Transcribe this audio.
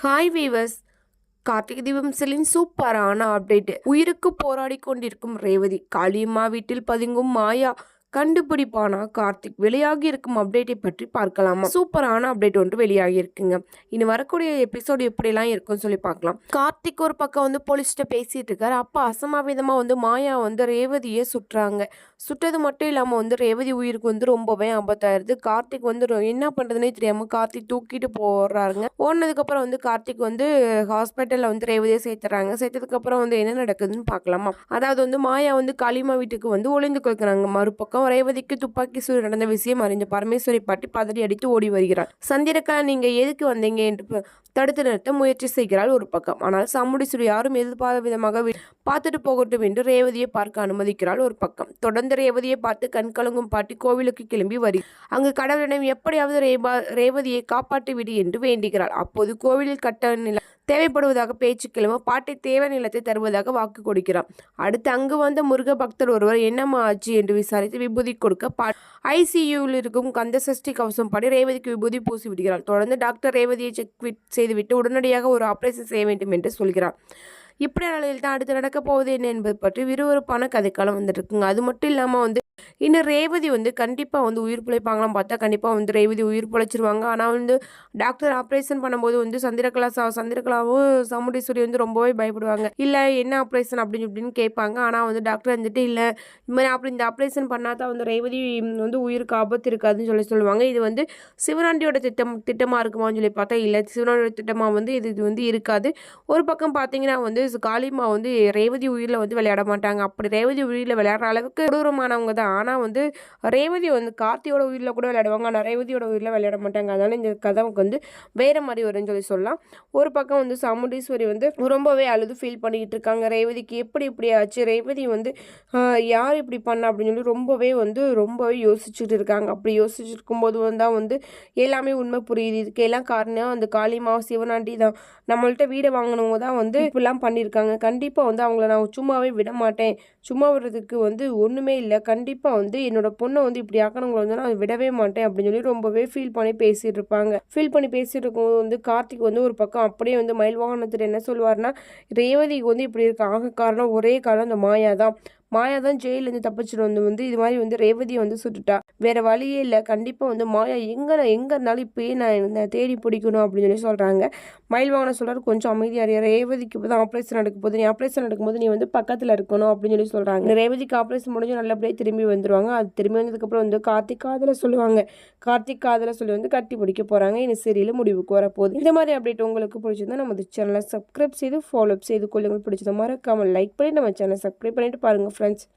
Hi viewers Karthigai Deepam செல்லின் சூப்பரான update உயிருக்கு போராடி கொண்டிருக்கும் ரேவதி காளியம்மா வீட்டில் பதுங்கும் மாயா கண்டுபிடிப்பானா? கார்த்திக் வெளியாகி இருக்கும் அப்டேட்டை பற்றி பார்க்கலாமா? சூப்பரான அப்டேட் ஒன்று வெளியாகி இருக்குங்க. இனி வரக்கூடிய எபிசோடு எப்படிலாம் இருக்கும்னு சொல்லி பார்க்கலாம். கார்த்திக் ஒரு பக்கம் வந்து போலீஸ்கிட்ட பேசிட்டு இருக்காரு. அப்போ அசமாவிதமாக வந்து மாயா வந்து ரேவதியை சுட்டுறாங்க. சுட்டது மட்டும் இல்லாமல் வந்து ரேவதி உயிருக்கு வந்து ரொம்பவே ஆபத்தாயிருது. கார்த்திக் வந்து ரொ- என்ன பண்ணுறதுனே தெரியாமல் கார்த்திக் தூக்கிட்டு போடுறாருங்க ஓடினதுக்கப்புறம் வந்து கார்த்திக் வந்து ஹாஸ்பிட்டலில் வந்து ரேவதியை சேர்த்துறாங்க. சேர்த்ததுக்கப்புறம் வந்து என்ன நடக்குதுன்னு பார்க்கலாமா? அதாவது வந்து மாயா வந்து களிமா வீட்டுக்கு வந்து ஒளிந்து கொள்கிறாங்க. மறுபக்கம் ரேவதிக்கு துப்பாக்கி சூடு நடந்த விஷயம் அறிந்த பரமேஸ்வரி பாட்டி பதறி அடித்து ஓடி வருகிறார். சந்திரகலா நீங்க எதுக்கு வந்தீங்க? என்று தடுத்து நிறுத்த முயற்சி செய்கிறாள் ஒரு பக்கம். ஆனால் சம்முடிசுடு யாரும் எதிர்பாராத விதமாக பார்த்துட்டு போகட்டும் என்று ரேவதியை பார்க்க அனுமதிக்கிறாள் ஒரு பக்கம். தொடர்ந்து ரேவதியை பார்த்து கண் கலங்கும் பாட்டி கோவிலுக்கு கிளம்பி வரி அங்கு கடவுளிடம் எப்படியாவது ரேபா ரேவதியை காப்பாற்றி விடு என்று வேண்டுகிறாள். அப்போது கோவிலில் கட்ட நில தேவைப்படுவதாக பேச்சு கிளம்ப பாட்டை தேவை நிலத்தை தருவதாக வாக்கு கொடுக்கிறார். அடுத்து அங்கு வந்த முருக பக்தர் ஒருவர் என்னம்மா ஆச்சு என்று விசாரித்து விபூதி கொடுக்க பா ஐசியூவில் இருக்கும் கந்த சஷ்டி கவசம் பாடி ரேவதிக்கு விபூதி பூசி விடுகிறார். தொடர்ந்து டாக்டர் ரேவதியை செக் செய்துவிட்டு உடனடியாக ஒரு ஆபரேஷன் செய்ய வேண்டும் என்று சொல்கிறார். இப்படி நிலையில் தான் அடுத்து நடக்க போகுது என்ன என்பது பற்றி விறுவிறுப்பான கதைக்காலம் வந்துட்டு இருக்குங்க அது மட்டும் இல்லாமல் வந்து இன்னும் ரேவதி வந்து கண்டிப்பாக வந்து உயிர் பிழைப்பாங்களாம் பார்த்தா கண்டிப்பாக வந்து ரேவதி உயிர் பிழைச்சிருவாங்க. ஆனால் வந்து டாக்டர் ஆப்ரேஷன் பண்ணும்போது வந்து சந்திரகலா சா சந்திரகலாவும் சாமுண்டீஸ்வரி வந்து ரொம்பவே பயப்படுவாங்க. இல்லை என்ன ஆப்ரேஷன் அப்படின்னு இப்படின்னு கேட்பாங்க. ஆனால் வந்து டாக்டர் வந்துட்டு இல்லை இந்த மாதிரி அப்படி இந்த ஆப்ரேஷன் பண்ணால் தான் வந்து ரேவதி வந்து உயிருக்கு ஆபத்து இருக்காதுன்னு சொல்லி சொல்லுவாங்க. இது வந்து சிவனாண்டியோட திட்டம் திட்டமாக இருக்குமான்னு சொல்லி பார்த்தா இல்லை சிவனாண்டியோட திட்டமாக வந்து இது இது வந்து இருக்காது. ஒரு பக்கம் பார்த்தீங்கன்னா வந்து காளிமா வந்து ரேவதி உயிரில் வந்து விளையாட மாட்டாங்க. அப்படி ரேவதி உயிரில் விளையாடுற அளவுக்கு கொடூரமானவங்க தான். ஆனால் வந்து ரேவதி வந்து கார்த்தியோட உயிரில் கூட விளையாடுவாங்க. ஆனால் ரேவதியோட உயிரில் விளையாட மாட்டாங்க. அதனால் இந்த கதவுக்கு வந்து வேறு மாதிரி வரும்னு சொல்லி சொல்லலாம். ஒரு பக்கம் வந்து சாமுண்டீஸ்வரி வந்து ரொம்பவே அழுது ஃபீல் பண்ணிக்கிட்டு இருக்காங்க. ரேவதிக்கு எப்படி இப்படி ஆச்சு? ரேவதி வந்து யார் இப்படி பண்ணா? அப்படின்னு சொல்லி ரொம்பவே வந்து ரொம்பவே யோசிச்சுட்டு இருக்காங்க. அப்படி யோசிச்சுட்டு இருக்கும்போது வந்து தான் வந்து எல்லாமே உண்மை புரியுது. இதுக்கு எல்லாம் காரணம் அந்த காளிமா சிவனாண்டி தான். நம்மள்ட்ட வீடை வாங்கினவங்க தான் வந்து இப்படிலாம் பண்ணியிருக்காங்க. கண்டிப்பாக வந்து அவங்கள நான் சும்மாவே விட மாட்டேன். சும்மா விடுறதுக்கு வந்து ஒன்றுமே இல்லை. கண்டிப்பாக வந்து என்னோட பொண்ணை வந்து இப்படி ஆக்கணுங்களை வந்து நான் விடவே மாட்டேன் அப்படின்னு சொல்லி ரொம்பவே ஃபீல் பண்ணி பேசிட்டு இருப்பாங்க ஃபீல் பண்ணி பேசிட்டு இருக்கும்போது வந்து கார்த்திக் வந்து ஒரு பக்கம் அப்படியே வந்து மயில் வாகனத்தில் என்ன சொல்லுவார்னா ரேவதிக்கு வந்து இப்படி இருக்க ஆக காரணம் ஒரே காரணம் அந்த மாயா தான் மாயா தான் ஜெயிலேருந்து தப்பிச்சுட்டு வந்து வந்து இது மாதிரி வந்து ரேவதியை வந்து சுட்டுட்டா. வேற வழியே இல்லை. கண்டிப்பாக வந்து மாயா எங்கே நான் எங்கே இருந்தாலும் இப்போயே நான் இருந்தேன் தேடி பிடிக்கணும் அப்படின்னு சொல்லி சொல்கிறாங்க மயில் வாங்கின சொல்கிறார் கொஞ்சம் அமைதியாக ரேவதிக்கு இப்போ தான் ஆப்ரேஷன் நடக்கும் போது நீ ஆப்ரேஷன் நடக்கும்போது நீ வந்து பக்கத்தில் இருக்கணும் அப்படின்னு சொல்லி சொல்கிறாங்க ரேவதிக்கு ஆப்ரேஷன் முடிஞ்சு நல்லபடியாக திரும்பி வந்துடுவாங்க அது திரும்பி வந்ததுக்கப்புறம் வந்து கார்த்திக் காதில் சொல்லுவாங்க. கார்த்திக் காதில் சொல்லி வந்து கட்டி பிடிக்க போகிறாங்க இந்த சீரியல் முடிவுக்கு வரப்போகுது. இந்த மாதிரி அப்டேட் உங்களுக்கு பிடிச்சிருந்தா நம்ம சேனலை சப்ஸ்கிரைப் செய்து ஃபாலோ அப் செய்து கொள்ளுங்கள். பிடிச்சது மறக்காமல் லைக் பண்ணி நம்ம சேனலை சப்ஸ்கிரைப் பண்ணிட்டு பாருங்கள் friends